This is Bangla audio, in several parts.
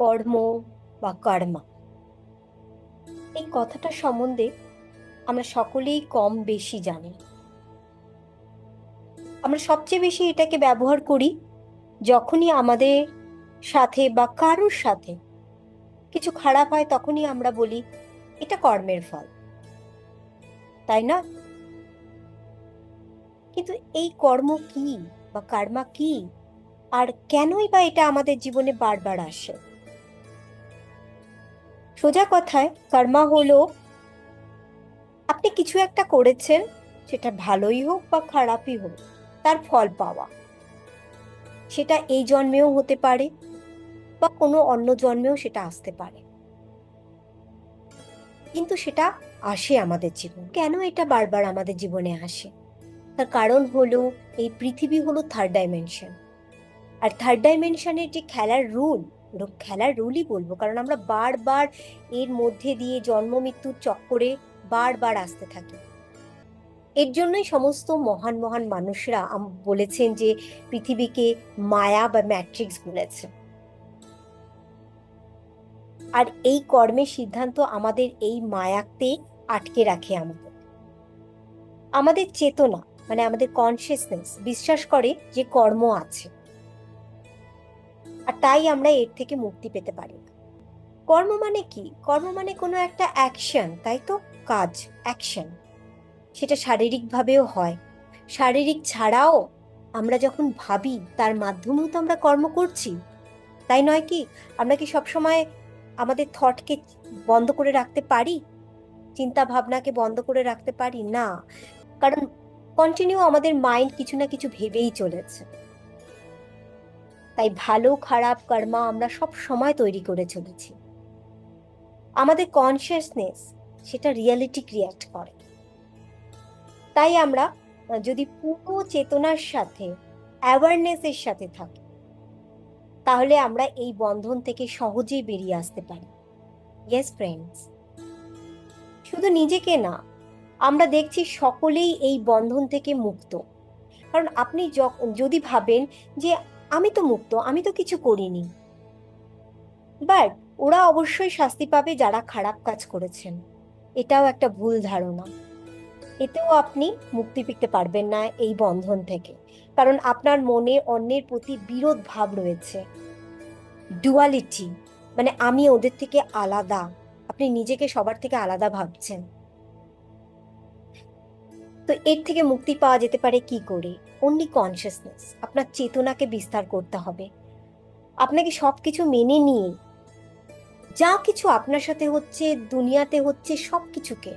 কর্ম বা কর্মা। এই কথাটা সম্বন্ধে আমরা সকলেই কম বেশি জানি। আমরা সবচেয়ে বেশি এটাকে ব্যবহার করি যখনই আমাদের সাথে বা কারোর সাথে কিছু খারাপ হয় তখনই আমরা বলি, এটা কর্মের ফল। তাই না? কিন্তু এই কর্ম কি বা কর্মা কি? আর কেনই বা এটা আমাদের জীবনে বারবার আসে? সোজা কথায়, কর্মা হলো, আপনি কিছু একটা করেছেন, সেটা ভালোই হোক বা খারাপই হোক, তার ফল পাওয়া। সেটা এই জন্মেও হতে পারে বা কোনো অন্য জন্মেও সেটা আসতে পারে। কিন্তু সেটা আসে আমাদের জীবন। কেন এটা বারবার আমাদের জীবনে আসে? তার কারণ হলো, এই পৃথিবী হলো থার্ড ডাইমেনশন আর থার্ড ডাইমেনশনের যে খেলার রুল খেলার রুলই বলব। কারণ আমরা বারবার এর মধ্যে দিয়ে জন্ম, মৃত্যুর চক্করে বারবার আসতে থাকি। এর জন্যই সমস্ত মহান মহান মানুষরা বলেছেন যে পৃথিবীকে মায়া বা ম্যাট্রিক্স বলেছে। আর এই কর্মের সিদ্ধান্ত আমাদের এই মায়াতে আটকে রাখে আমাদের। আমাদের চেতনা মানে আমাদের কনসিয়াসনেস বিশ্বাস করে যে কর্ম আছে। আর তাই আমরা এর থেকে মুক্তি পেতে পারি। কর্ম মানে কি? কর্ম মানে কোনো একটা অ্যাকশন তাই তো? কাজ অ্যাকশন সেটা শারীরিকভাবেও হয়। শারীরিক ছাড়াও আমরা যখন ভাবি, তার মাধ্যমেও তো আমরা কর্ম করছি। তাই নয় কি? আমরা কি সবসময় আমাদের থটকে বন্ধ করে রাখতে পারি? চিন্তা ভাবনাকে বন্ধ করে রাখতে পারি? না। কারণ কন্টিনিউ আমাদের মাইন্ড কিছু না কিছু ভেবেই চলেছে। তাই ভালো খারাপ কর্মা আমরা সব সময় তৈরি করে চলেছি। আমাদের কনসিয়াসনেস সেটা রিয়ালিটি ক্রিয়েট করে। তাই আমরা যদি পুরো চেতনার সাথে অ্যাওয়ারনেসের সাথে থাকি, তাহলে আমরা এই বন্ধন থেকে সহজেই বেরিয়ে আসতে পারি। ইয়েস ফ্রেন্ডস শুধু নিজেকে না, আমরা দেখছি সকলেই এই বন্ধন থেকে মুক্ত। কারণ আপনি যদি ভাবেন যে আমি তো মুক্ত, আমি তো কিছু করিনি। বাট, ওরা অবশ্যই শাস্তি পাবে যারা খারাপ কাজ করেছেন। এটাও একটা ভুল ধারণা। এতেও আপনি মুক্তি পেতে পারবেন না এই বন্ধন থেকে। কারণ আপনার মনে অন্যের প্রতি বিরোধ ভাব রয়েছে। ডুয়ালিটি মানে আমি ওদের থেকে আলাদা। আপনি নিজেকে সবার থেকে আলাদা ভাবছেন। তো এর থেকে মুক্তি পাওয়া যেতে পারে কি করে? অনলি কনসিয়াসনেস আপনার চেতনাকে বিস্তার করতে হবে। আপনাকে সব কিছু মেনে নিয়ে, যা কিছু আপনার সাথে হচ্ছে, দুনিয়াতে হচ্ছে সব কিছুকে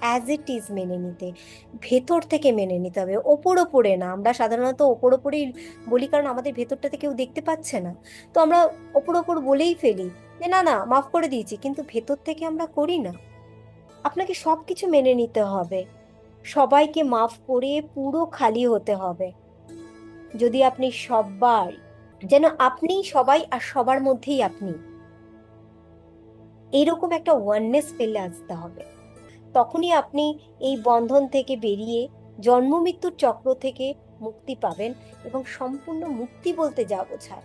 অ্যাজ ইট ইজ মেনে নিতে, ভেতর থেকে মেনে নিতে হবে। ওপর ওপরে না, আমরা সাধারণত ওপর ওপরেই বলি, কারণ আমাদের ভেতরটাতে কেউ দেখতে পাচ্ছে না। তো আমরা ওপর ওপর বলেই ফেলি যে, না না, মাফ করে দিয়েছি। কিন্তু ভেতর থেকে আমরা করি না। আপনাকে সব কিছু মেনে নিতে হবে। সবাইকে মাফ করে পুরো খালি হতে হবে। যদি আপনি সবার যেন আপনি সবাই আর সবার মধ্যেই আপনি। এরকম একটা ওয়াননেস ফেলে আসতে হবে। তখনই আপনি এই বন্ধন থেকে বেরিয়ে জন্ম মৃত্যুর চক্র থেকে মুক্তি পাবেন এবং সম্পূর্ণ মুক্তি বলতে যা বোঝায়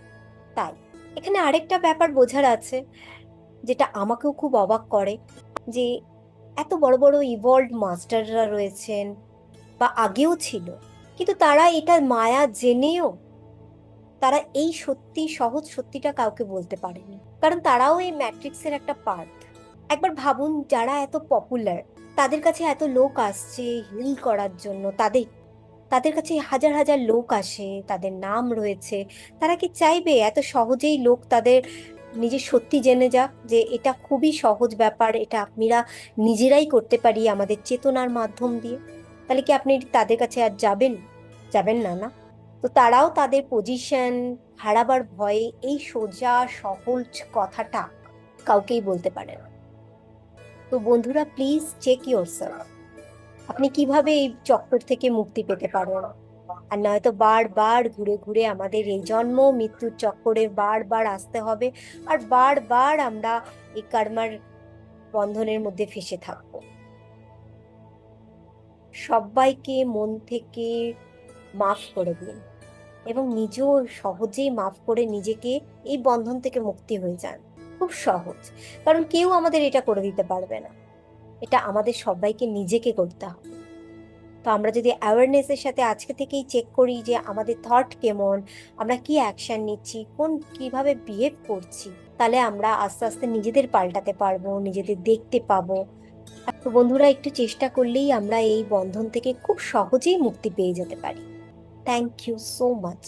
তাই। এখানে আরেকটা ব্যাপার বোঝার আছে, যেটা আমাকেও খুব অবাক করে, যে এত বড় বড় ইভলভ মাস্টাররা রয়েছেন বা আগেও ছিল, কিন্তু তারা এটা মায়া জেনেও তারা এই সত্যি, সহজ সত্যিটা কাউকে বলতে পারেনি। কারণ তারাও এই ম্যাট্রিক্সের একটা পার্ট একবার ভাবুন, যারা এত পপুলার তাদের কাছে এত লোক আসছে হিল করার জন্য, তাদের তাদের কাছে হাজার হাজার লোক আসে, তাদের নাম রয়েছে, তারা কি চাইবে? এত সহজেই লোক তাদের নিজের সত্যি জেনে যাক যে এটা খুবই সহজ ব্যাপার, এটা আপনারা নিজেরাই করতে পারি আমাদের চেতনার মাধ্যম দিয়ে। তাহলে কি আপনি তাদের কাছে আর যাবেন? যাবেন না না? তো তারাও তাদের পজিশন হারাবার ভয়ে এই সোজা, সহজ কথাটা কাউকেই বলতে পারে না। তো বন্ধুরা প্লিজ চেক সেলফ আপনি কীভাবে এই চক্কর থেকে মুক্তি পেতে পারেন? আর নয়তো বারবার ঘুরে ঘুরে আমাদের এই জন্ম, মৃত্যুর চক্করে বারবার আসতে হবে আর বারবার আমরা এই কর্মার বন্ধনের মধ্যে ফেসে থাকব। সবাইকে মন থেকে মাফ করে দিন এবং নিজেও সহজেই মাফ করে নিজেকে এই বন্ধন থেকে মুক্তি হয়ে যান। খুব সহজ, কারণ কেউ আমাদের এটা করে দিতে পারবে না। এটা আমাদের সবাইকে নিজেকে করতে হবে। তো আমরা যদি অ্যাওয়ারনেসের সাথে আজকে থেকেই চেক করি যে আমাদের থট কেমন, আমরা কি অ্যাকশান নিচ্ছি, কোন, কীভাবে বিহেভ করছি, তাহলে আমরা আস্তে আস্তে নিজেদের পাল্টাতে পারব, নিজেদের দেখতে পাবো। তো বন্ধুরা, একটু চেষ্টা করলেই আমরা এই বন্ধন থেকে খুব সহজেই মুক্তি পেয়ে যেতে পারি। Thank you so much